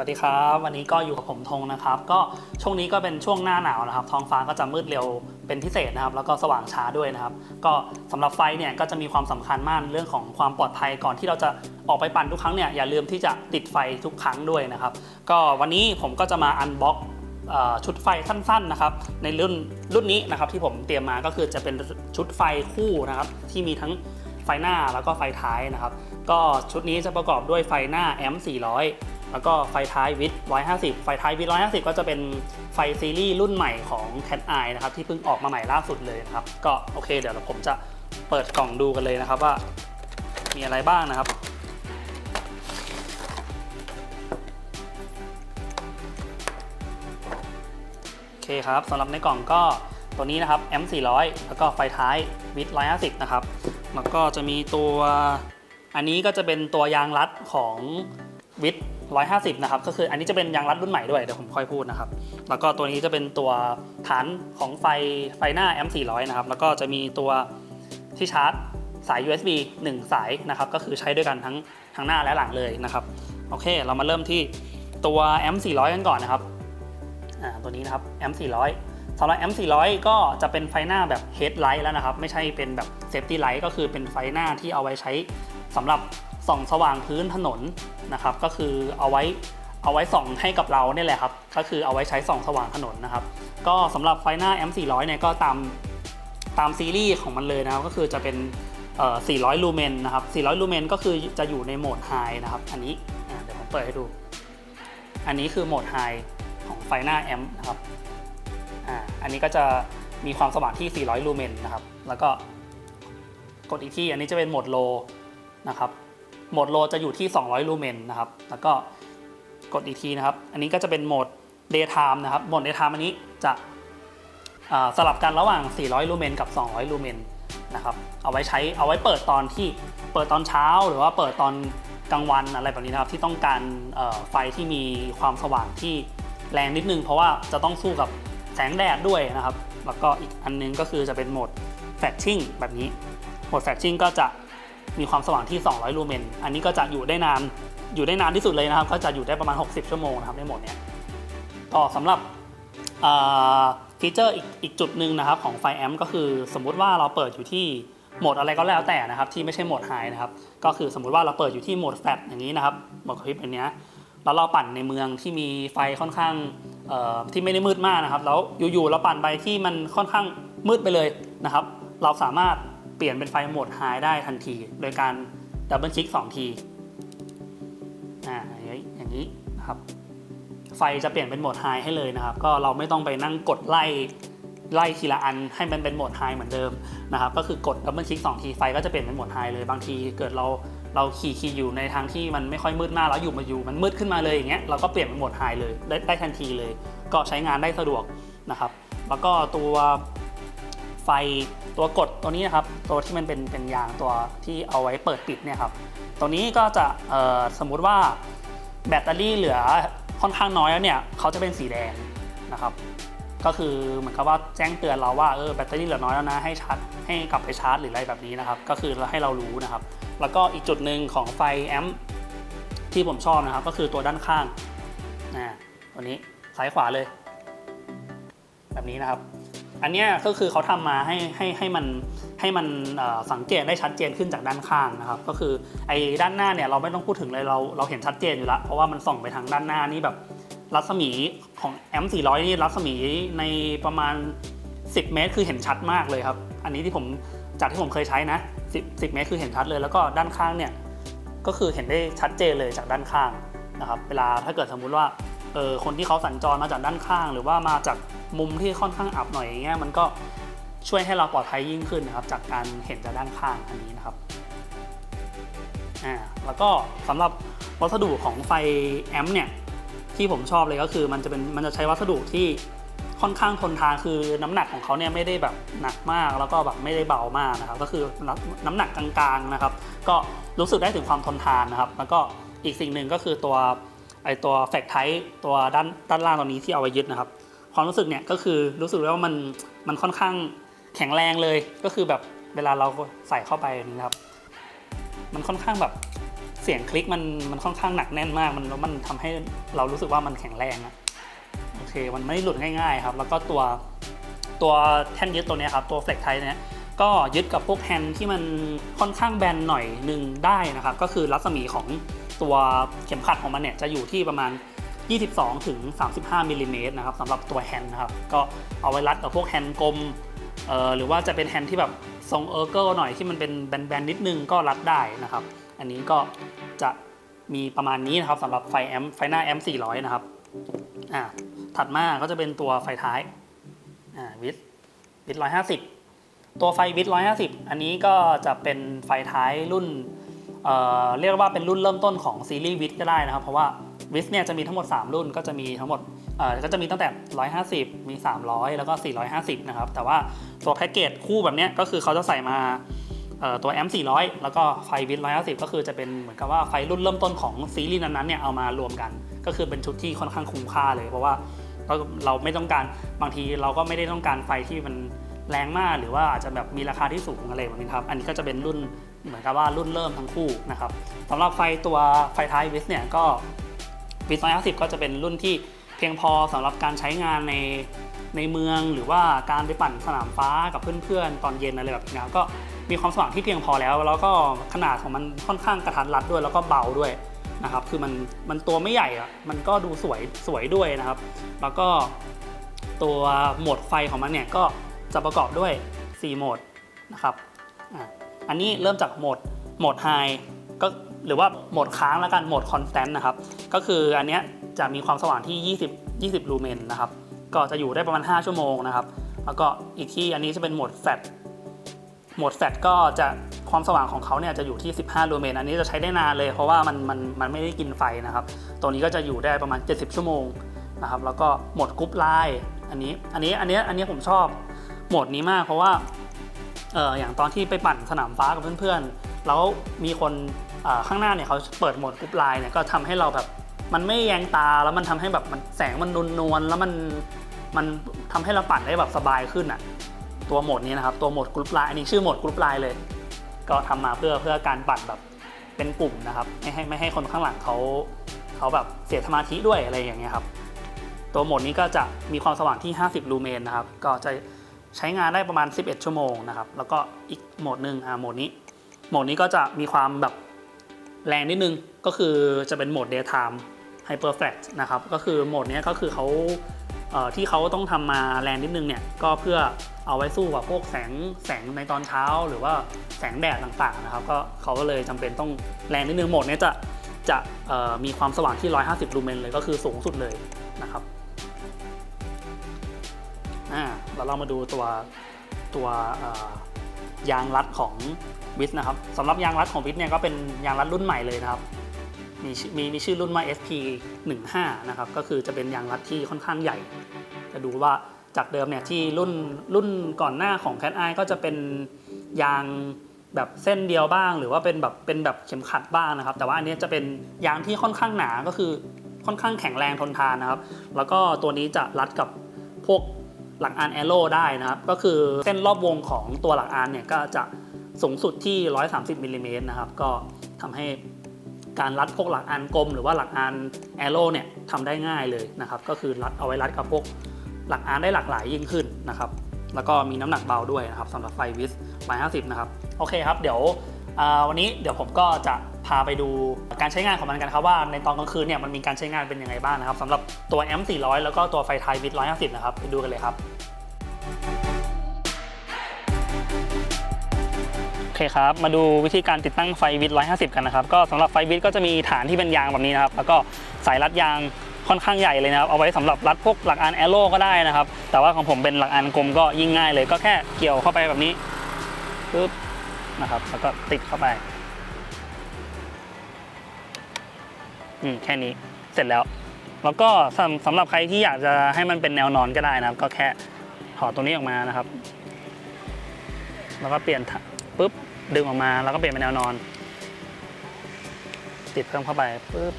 วัสดีครับ วันนี้ก็อยู่กับผมธงนะครับ ก็ช่วงนี้ก็เป็นช่วงหน้าหนาวนะครับ ท้องฟ้าก็จะมืดเร็วเป็นพิเศษนะครับ แล้วก็สว่างช้าด้วยนะครับ ก็สำหรับไฟเนี่ยก็จะมีความสำคัญมากเรื่องของความปลอดภัยก่อนที่เราจะออกไปปั่นทุกครั้งเนี่ยอย่าลืมที่จะติดไฟทุกครั้งด้วยนะครับ ก็วันนี้ผมก็จะมาอันบ็อกชุดไฟสั้นๆนะครับในรุ่นรุ่นนี้นะครับที่ผมเตรียมมาก็คือจะเป็นชุดไฟคู่นะครับที่มีทั้งไฟหน้าแล้วก็ไฟท้ายนะครับ ก็ชุดนี้จะประกอบด้วยไฟหน้าแอมป์400 แล้วก็ไฟท้ายวิด150 ไฟท้ายวิด150 ก็จะเป็นไฟซีรีส์รุ่นใหม่ของ Cat Eye นะครับ ที่เพิ่งออกมาใหม่ล่าสุดเลยนะครับ ก็โอเค เดี๋ยวผมจะเปิดกล่องดูกันเลยนะครับว่ามีอะไรบ้างนะครับ โอเคครับสำหรับในกล่องก็ตัวนี้นะครับ M 400 แล้วก็ไฟท้ายวิด150 นะครับ แล้วก็จะมีตัวอันนี้ก็จะเป็นตัวยางรัดของวิด 150 นะครับ ก็คืออันนี้จะเป็นยางรัดรุ่นใหม่ด้วย เดี๋ยวผมค่อยพูดนะครับ แล้วก็ตัวนี้จะเป็นตัวฐานของไฟไฟหน้า M 400 นะครับ แล้วก็จะมีตัวที่ชาร์จสาย USB 1 สายนะครับ ก็คือใช้ด้วยกันทั้งทั้งหน้าและหลังเลยนะครับ โอเค เรามาเริ่มที่ตัว M 400 กันก่อนนะครับ อ่า ตัวนี้นะครับ M 400 สำหรับ M 400 ก็จะเป็นไฟหน้าแบบ headlight แล้วนะครับ ไม่ใช่เป็นแบบ safety light ก็คือเป็นไฟหน้าที่เอาไว้ใช้สำหรับ ส่องสว่างพื้นถนนนะครับ ก็คือเอาไว้เอาไว้ส่องให้กับเราเนี่ยแหละครับ ก็คือเอาไว้ใช้ส่องสว่างถนนนะครับ ก็สำหรับไฟหน้า M 400 เนี่ยก็ตามตามซีรีส์ของมันเลยนะครับ ก็คือจะเป็นเอ่อ400 ลูเมนนะครับ 400 ลูเมนก็คือจะอยู่ในโหมด High นะครับ อันนี้เดี๋ยวผมเปิดให้ดู อันนี้คือโหมด High ของไฟหน้าแอมป์นะครับ อันนี้ก็จะมีความสว่างที่ 400 ลูเมนนะครับ แล้วก็กดอีกที่ อันนี้จะเป็นโหมดโลนะครับ โหมดโลจะอยู่ที่ 200 ลูเมนนะครับ แล้วก็กดอีกทีนะครับ อันนี้ก็จะเป็นโหมด daytime นะครับ โหมด daytime อันนี้จะสลับกันระหว่าง 400 ลูเมนกับ 200 ลูเมนนะครับ เอาไว้ใช้ เอาไว้เปิดตอนที่ เปิดตอนเช้า หรือว่าเปิดตอนกลางวันอะไรแบบนี้นะครับ ที่ต้องการไฟที่มีความสว่างที่แรงนิดนึง เพราะว่าจะต้องสู้กับแสงแดดด้วยนะครับ แล้วก็อีกอันนึงก็คือจะเป็นโหมดแฟลชชิ่งแบบนี้ โหมดแฟลชชิ่งก็จะ มีความสว่างที่ 200 ลูเมน อันนี้ก็จะอยู่ได้นานอยู่ได้นานที่สุดเลยนะครับ ก็จะอยู่ได้ประมาณ 60 ชั่วโมงนะครับในโหมดเนี้ยต่อสำหรับฟีเจอร์อีกจุดหนึ่งนะครับของไฟแอมก็คือสมมุติว่าเราเปิดอยู่ที่โหมดอะไรก็แล้วแต่นะครับ ที่ไม่ใช่โหมดไฮนะครับก็คือสมมุติว่าเราเปิดอยู่ที่โหมดแฟลชอย่างนี้นะครับโหมดคลิปอย่างเนี้แล้วเราปั่นในเมืองที่มีไฟค่อนข้างที่ไม่ได้มืดมากนะครับแล้วอยู่ๆเราปั่นไปที่มันค่อนข้างมืดไปเลยนะครับ เราสามารถ เปลี่ยนเป็นไฟโหมดไฮได้ทันที โดยการดับเบิลคลิก2ทีอ่าอย่างนี้นะครับ ไฟจะเปลี่ยนเป็นโหมดไฮให้เลยนะครับ ก็เราไม่ต้องไปนั่งกดไล่ไล่ทีละอันให้มันเป็นโหมดไฮเหมือนเดิมนะครับ ก็คือกดดับเบิลคลิก2ทีไฟก็จะเปลี่ยนเป็นโหมดไฮเลยบางทีเกิดเราเราขี่ขี่อยู่ในทางที่มันไม่ค่อยมืดมากแล้วอยู่มาอยู่มันมืดขึ้นมาเลยอย่างเงี้ยเราก็เปลี่ยนเป็นโหมดไฮเลยได้ได้ทันทีเลย ก็ใช้งานได้สะดวกนะครับ แล้วก็ตัว ไฟตัวกดตัวนี้นะครับ ตัวที่มันเป็นเป็นยางตัวที่เอาไว้เปิดปิดเนี่ยครับตัวนี้ก็จะสมมุติว่าแบตเตอรี่เหลือค่อนข้างน้อยแล้วเนี่ยเขาจะเป็นสีแดงนะครับ ก็คือเหมือนกับว่าแจ้งเตือนเราว่าเออแบตเตอรี่เหลือน้อยแล้วนะให้ชาร์จให้กลับไปชาร์จหรืออะไรแบบนี้นะครับ ก็คือให้เรารู้นะครับ แล้วก็อีกจุดหนึ่งของไฟแอมป์ที่ผมชอบนะครับ ก็คือตัวด้านข้างนะตัวนี้ซ้ายขวาเลย แบบนี้นะครับ อันนี้ก็คือเขาทำมาให้ให้ให้มันให้มันสังเกตได้ชัดเจนขึ้นจากด้านข้างนะครับ ก็คือไอ้ด้านหน้าเนี่ยเราไม่ต้องพูดถึงเลยเราเราเห็นชัดเจนอยู่แล้ว เพราะว่ามันส่องไปทางด้านหน้านี่แบบรัศมีของแอม400 นี่รัศมีในประมาณ 10 เมตร คือเห็นชัดมากเลยครับ อันนี้ที่ผมจากที่ผมเคยใช้นะ 10 10 เมตรคือเห็นชัดเลย แล้วก็ด้านข้างเนี่ยก็คือเห็นได้ชัดเจนเลยจากด้านข้างนะครับ เวลาถ้าเกิดสมมุติว่า เออคนที่เขาสัญจรมาจากด้านข้าง หรือว่ามาจากมุมที่ค่อนข้างอับหน่อยอย่างเงี้ยมันก็ช่วยให้เราปลอดภัยยิ่งขึ้นนะครับ จากการเห็นจากด้านข้างอันนี้นะครับอ่าแล้วก็สำหรับวัสดุของไฟแอมป์เนี่ยที่ผมชอบเลยก็คือมันจะเป็นมันจะใช้วัสดุที่ค่อนข้างทนทานคือน้ำหนักของเขาเนี่ยไม่ได้แบบหนักมากแล้วก็แบบไม่ได้เบามากนะครับ ก็คือน้ำน้ำหนักกลางๆนะครับ ก็รู้สึกได้ถึงความทนทานนะครับ แล้วก็อีกสิ่งหนึ่งก็คือตัว ไอตัวแฟกไทตัวด้านด้านล่างตรงนี้ที่เอาไว้ยึดนะครับ ความรู้สึกเนี่ยก็คือรู้สึกว่ามันมันค่อนข้างแข็งแรงเลย ก็คือแบบเวลาเราใส่เข้าไปนี่นะครับ มันค่อนข้างแบบเสียงคลิกมันมันค่อนข้างหนักแน่นมากมันแล้วมันทำให้เรารู้สึกว่ามันแข็งแรงอะโอเค มันไม่หลุดง่ายๆครับ แล้วก็ตัวตัวแท่นยึดตัวนี้ครับ ตัวเฟล็กไทเนี้ยก็ยึดกับพวกแฮนด์ที่มันค่อนข้างแบนหน่อยหนึ่งได้นะครับ ก็คือรัศมีของ ตัวเข็มขัดของมันเนี่ยจะอยู่ที่ประมาณ 22ถึง35มิลลิเมตรนะครับสำหรับตัวแฮนด์นะครับก็เอาไว้รัดกับพวกแฮนด์กลมหรือว่าจะเป็นแฮนด์ที่แบบทรงเออร์เกิลหน่อยที่มันเป็นแบนๆนิดนึงก็รัดได้นะครับ อันนี้ก็จะมีประมาณนี้นะครับสำหรับไฟแอมไฟหน้าแอม400 นะครับอ่าถัดมาก็จะเป็นตัวไฟท้ายอ่าวิดวิด150 ตัวไฟวิด150 อันนี้ก็จะเป็นไฟท้ายรุ่น เเรียกว่าเป็นรุ่นเริ่มต้นของซีรีส์วิดก็ได้นะครับ เพราะว่าวิดเนี่ยจะมีทั้งหมด 3 รุ่นก็จะมีทั้งหมดก็จะมีตั้งแต่ 150 มี 300 แล้วก็ 450 นะครับ แต่ว่าตัวแพ็กเกจคู่แบบนี้ก็คือเขาจะใส่มาเอ่อตัว M 400 แล้วก็ไฟวิด150 ก็คือจะเป็นเหมือนกับว่าไฟรุ่นเริ่มต้นของซีรีส์นั้นๆเนี่ยเอามารวมกัน ก็คือเป็นชุดที่ค่อนข้างคุ้มค่าเลย เพราะว่าเราไม่ต้องการบางทีเราก็ไม่ได้ต้องการไฟที่มัน แรงมากหรือว่าอาจจะแบบมีราคาที่สูงอะไรแบบนี้ครับ อันนี้ก็จะเป็นรุ่นเหมือนกับว่ารุ่นเริ่มทั้งคู่นะครับสำหรับไฟตัวไฟท้ายวิสเนี่ยก็วิส150 ก็จะเป็นรุ่นที่เพียงพอสำหรับการใช้งานในในเมืองหรือว่าการไปปั่นสนามฟ้ากับเพื่อนๆ ตอนเย็นอะไรแบบนี้ก็มีความสว่างที่เพียงพอแล้ว แล้วก็ขนาดของมันค่อนข้างกระทัดรัดด้วยแล้วก็เบาด้วยนะครับ คือมันมันตัวไม่ใหญ่อะมันก็ดูสวยสวยด้วยนะครับ แล้วก็ตัวโหมดไฟของมันเนี่ยก็ จะประกอบด้วย 4 โหมดนะครับอะอันนี้เริ่มจากโหมดโหมด High ก็หรือว่าโหมดค้างแล้วกันโหมด Constant นะครับ ก็คืออันเนี้ยจะมีความสว่างที่ 20 20 ลูเมนนะครับ ก็จะอยู่ได้ประมาณ 5 ชั่วโมงนะครับ แล้วก็อีกที่อันนี้จะเป็นโหมด Fat โหมด Fat ก็จะความสว่างของเขาเนี่ยจะอยู่ที่ 15 ลูเมน อันนี้จะใช้ได้นานเลย เพราะว่ามันมันมันไม่ได้กินไฟนะครับ ตัวนี้ก็จะอยู่ได้ประมาณ 70 ชั่วโมงนะครับ แล้วก็โหมดกรุ๊ปไลน์อันนี้ อันนี้ อันนี้ อันนี้ผมชอบ โหมดนี้มากเพราะว่าเอออย่างตอนที่ไปปั่นสนามฟ้ากับเพื่อนๆ แล้วมีคนข้างหน้าเนี่ยเขาเปิดโหมดกรุ๊ปไลน์เนี่ยก็ทำให้เราแบบมันไม่แยงตาแล้วมันทำให้แบบมันแสงมันนวลๆแล้วมันมันทำให้เราปั่นได้แบบสบายขึ้นอะตัวโหมดนี้นะครับตัวโหมดกรุ๊ปไลน์อันนี้ชื่อโหมดกรุ๊ปไลน์เลย ก็ทำมาเพื่อเพื่อการปั่นแบบเป็นกลุ่มนะครับไม่ให้ไม่ให้คนข้างหลังเขาเขาแบบเสียสมาธิด้วยอะไรอย่างเงี้ยครับตัวโหมดนี้ก็จะมีความสว่างที่ 50 ลูเมนนะครับก็จะ ใช้งานได้ประมาณ 11 ชั่วโมงนะครับ แล้วก็อีกโหมดหนึ่งอ่าโหมดนี้ โหมดนี้ก็จะมีความแบบแรงนิดนึง ก็คือจะเป็นโหมด daytime hyper flash นะครับ ก็คือโหมดนี้ก็คือเขาเอ่อที่เขาต้องทำมาแรงนิดนึงเนี่ย ก็เพื่อเอาไว้สู้กับพวกแสงแสงในตอนเช้า หรือว่าแสงแดดต่างๆนะครับ ก็เขาก็เลยจำเป็นต้องแรงนิดนึงโหมดนี้จะจะเอ่อมีความสว่างที่ 150 ลูเมนเลยก็คือสูงสุดเลยนะครับ อ่าเราเรามาดูตัวตัวยางรัดของวิสนะครับสำหรับยางรัดของวิสเนี่ยก็เป็นยางรัดรุ่นใหม่เลยนะครับมีมีมีชื่อรุ่นว่า SP 15นะครับก็คือจะเป็นยางรัดที่ค่อนข้างใหญ่ จะดูว่าจากเดิมเนี่ยที่รุ่นรุ่นก่อนหน้าของ Cat Eye ก็จะเป็นยางแบบเส้นเดียวบ้าง หรือว่าเป็นแบบเป็นแบบเข็มขัดบ้างนะครับ แต่ว่าอันนี้จะเป็นยางที่ค่อนข้างหนาก็คือค่อนข้างแข็งแรงทนทานนะครับ แล้วก็ตัวนี้จะรัดกับพวก หลักอานแอโร่ได้นะครับ ก็คือเส้นรอบวงของตัวหลักอานเนี่ยก็จะสูงสุดที่ 130มิลลิเมตรนะครับ ก็ทำให้การรัดพวกหลักอานกลมหรือว่าหลักอานแอโร่เนี่ยทำได้ง่ายเลยนะครับ ก็คือรัดเอาไว้รัดกับพวกหลักอานได้หลากหลายยิ่งขึ้นนะครับ แล้วก็มีน้ำหนักเบาด้วยนะครับสำหรับไฟวิส150 นะครับ โอเคครับ เดี๋ยววันนี้เดี๋ยวผมก็จะ พาไปดูการใช้งานของมันกันครับว่าในตอนกลางคืนเนี่ยมันมีการใช้งานเป็นยังไงบ้างนะครับสำหรับตัว M 400 แล้วก็ตัวไฟไทยวิส150 นะครับไปดูกันเลยครับโอเคครับมาดูวิธีการติดตั้งไฟวิด150 กันนะครับ ก็สำหรับไฟวิดก็จะมีฐานที่เป็นยางแบบนี้นะครับ แล้วก็สายรัดยางค่อนข้างใหญ่เลยนะครับ เอาไว้สำหรับรัดพวกหลักอานแอโร่ก็ได้นะครับ แต่ว่าของผมเป็นหลักอานกลมก็ยิ่งง่ายเลย ก็แค่เกี่ยวเข้าไปแบบนี้ปึ๊บนะครับ แล้วก็ติดเข้าไป อืมแค่นี้เสร็จแล้ว แล้วก็สำสำหรับใครที่อยากจะให้มันเป็นแนวนอนก็ได้นะครับ ก็แค่ถอดตรงนี้ออกมานะครับ แล้วก็เปลี่ยนถปุ๊บดึงออกมาแล้วก็เปลี่ยนเป็นแนวนอน ติดเพิ่มเข้าไปปุ๊บ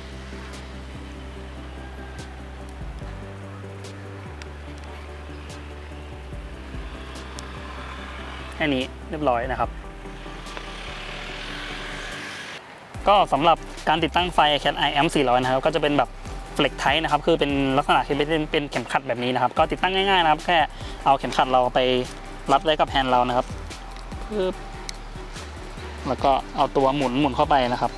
แค่นี้เรียบร้อยนะครับ ก็สำหรับการติดตั้งไฟ Cat i m 400 นะครับก็จะเป็นแบบ flex type นะครับ คือเป็นลักษณะที่เป็นเป็นเข็มขัดแบบนี้นะครับ ก็ติดตั้งง่ายๆนะครับ แค่เอาเข็มขัดเราไปรัดไว้กับแฮนด์เรานะครับปึ๊บแล้วก็เอาตัวหมุนหมุนเข้าไปนะครับ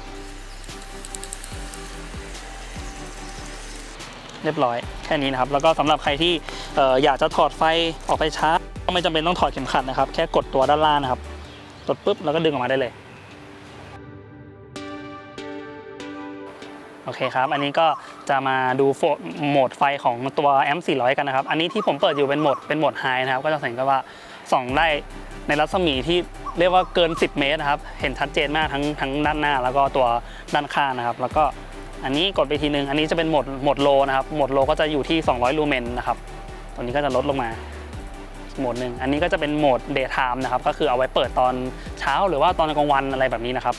เรียบร้อยแค่นี้นะครับ แล้วก็สำหรับใครที่อออยากจะถอดไฟออกไปชาร์จก็ไม่จำเป็นต้องถอดเข็มขัดนะครับ แค่กดตัวด้านล่างนะครับกดปุ๊บแล้วก็ดึงออกมาได้เลย โอเคครับ อันนี้ก็จะมาดูโหมดไฟของตัว M 400 กันนะครับ อันนี้ที่ผมเปิดอยู่เป็นโหมดเป็นโหมดไฮนะครับ ก็จะเห็นกันว่าส่องได้ในรัศมีที่เรียกว่าเกิน 10 เมตรนะครับ เห็นชัดเจนมากทั้งทั้งด้านหน้า แล้วก็ตัวด้านข้างนะครับ แล้วก็อันนี้กดไปทีนึง อันนี้จะเป็นโหมดโหมดโลนะครับ โหมดโลก็จะอยู่ที่ 200 ลูเมนนะครับ ตัวนี้ก็จะลดลงมาโหมดหนึ่ง อันนี้ก็จะเป็นโหมด daytime นะครับ ก็คือเอาไว้เปิดตอนเช้าหรือว่าตอนกลางวันอะไรแบบนี้นะครับ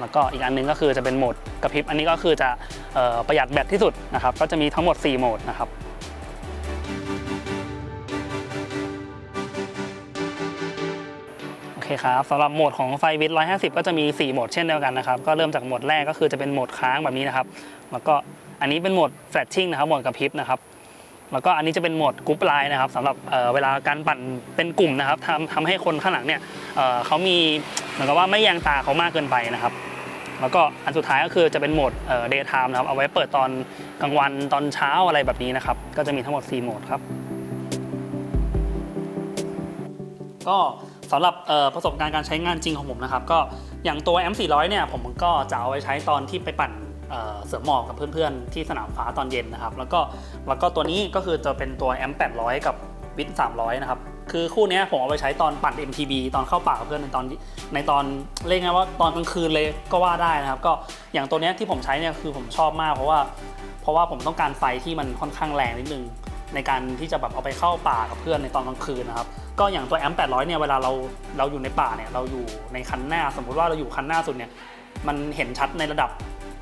แล้วก็อีกอันหนึงก็คือจะเป็นโหมดกระพริบ อันนี้ก็คือจะออประหยัดแบตที่สุดนะครับ ก็จะมีทั้งหมด 4 โหมดนะครับโอเคครับสำหรับโหมดของไฟวิด150 ก็จะมี 4 โหมดเช่นเดียวกันนะครับ ก็เริ่มจากโหมดแรกก็คือจะเป็นโหมดค้างแบบนี้นะครับ แล้วก็อันนี้เป็นโหมด flashing นะครับ โหมดกระพริบนะครับ แล้วก็อันนี้จะเป็นโหมดกรุ๊ปไลน์นะครับสำหรับเเวลาการปั่นเป็นกลุ่มนะครับทำทำให้คนข้างหลังเนี่ยเเขามีเหมือนกับว่าไม่แยงตาเขามากเกินไปนะครับ แล้วก็อันสุดท้ายก็คือจะเป็นโหมดเอ่อ daytime นะครับ เอาไว้เปิดตอนกลางวันตอนเช้าอะไรแบบนี้นะครับ ก็จะมีทั้งหมด 4 โหมดครับ ก็สำหรับประสบการณ์การใช้งานจริงของผมนะครับ ก็อย่างตัว M400 เนี่ยผมก็จะเอาไว้ใช้ตอนที่ไปปั่นเอ่อเสือหมอบกับเพื่อนๆ ที่สนามฟ้าตอนเย็นนะครับ แล้วก็แล้วก็ตัวนี้ก็คือจะเป็นตัว M800 กับวิท300 นะครับ คือคู่นี้ผมเอาไปใช้ตอนปั่น MTB ตอนเข้าป่ากับเพื่อนในตอนในตอนเรียกไงว่าตอนกลางคืนเลยก็ว่าได้นะครับ ก็อย่างตัวนี้ที่ผมใช้เนี่ยคือผมชอบมากเพราะว่า เพราะว่าผมต้องการไฟที่มันค่อนข้างแรงนิดนึงในการที่จะแบบเอาไปเข้าป่ากับเพื่อนในตอนกลางคืนนะครับ ก็อย่างตัว M 800เนี่ยเวลาเราเราอยู่ในป่าเนี่ยเราอยู่ในคันหน้า สมมุติว่าเราอยู่คันหน้าสุดเนี่ยมันเห็นชัดในระดับ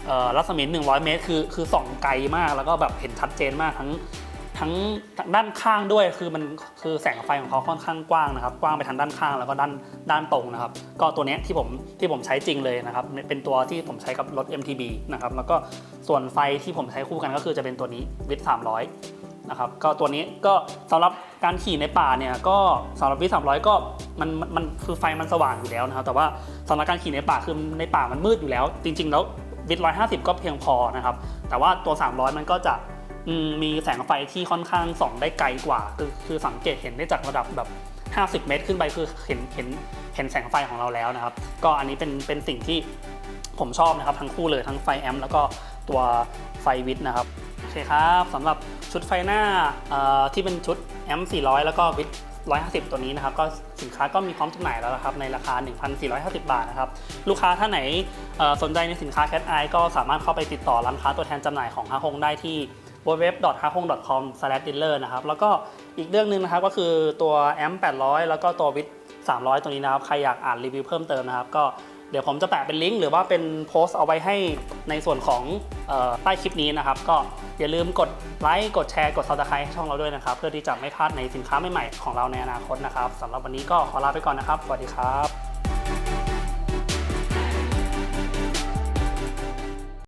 เอ่อรัศมี 100 เมตร คือคือส่องไกลมากแล้วก็แบบเห็นชัดเจนมากทั้ง ทั้งด้านข้างด้วยคือมันคือแสงไฟของเขาค่อนข้างกว้างนะครับ กว้างไปทางด้านข้างแล้วก็ด้านด้านตรงนะครับ ก็ตัวนี้ที่ผมที่ผมใช้จริงเลยนะครับ เป็นตัวที่ผมใช้กับรถ MTB นะครับแล้วก็ส่วนไฟที่ผมใช้คู่กันก็คือจะเป็นตัวนี้วิท300นะครับก็ตัวนี้ก็สำหรับการขี่ในป่าเนี่ยก็สำหรับวิสามร้อยก็มันมันคือไฟมันสว่างอยู่แล้วนะครับ แต่ว่าสำหรับการขี่ในป่าคือในป่ามันมืดอยู่แล้ว จริง ๆ แล้ววิทร้อยห้าสิบก็เพียงพอนะครับแต่ว่าตัว 300 มันก็จะ มีแสงไฟที่ค่อนข้างส่องได้ไกลกว่า คือคือสังเกตเห็นได้จากระดับแบบ 50 เมตร ขึ้นไปคือเห็นเห็นเห็นแสงไฟของเราแล้วนะครับ ก็อันนี้เป็นเป็นสิ่งที่ผมชอบนะครับทั้งคู่เลยทั้งไฟแอมป์แล้วก็ตัวไฟวิทนะครับโอเคครับสำหรับชุดไฟหน้าที่เป็นชุดแอม400 แล้วก็วิท150 ตัวนี้นะครับก็สินค้าก็มีพร้อมจำหน่ายแล้วนะครับในราคา 1,450 บาทนะครับลูกค้าท่านไหนสนใจในสินค้า Cat Eye ก็สามารถเข้าไปติดต่อร้านค้าตัวแทนจำหน่ายของฮาฮงได้ที่ www.hahong.com/dealer นะครับแล้วก็อีกเรื่องหนึ่งนะครับก็คือตัว M 800 แล้วก็ตัววิท300 ตัวนี้นะครับ ใครอยากอ่านรีวิวเพิ่มเติมนะครับ ก็เดี๋ยวผมจะแปะเป็นลิงก์หรือว่าเป็นโพสต์เอาไว้ให้ในส่วนของออใต้คลิปนี้นะครับ ก็อย่าลืมกดไลค์กดแชร์กด subscribe ให้ช่องเราด้วยนะครับ เพื่อที่จะไม่พลาดในสินค้าใหม่ๆของเราในอนาคตนะครับสำหรับวันนี้ก็ขอลาไปก่อนนะครับสวัสดีครับ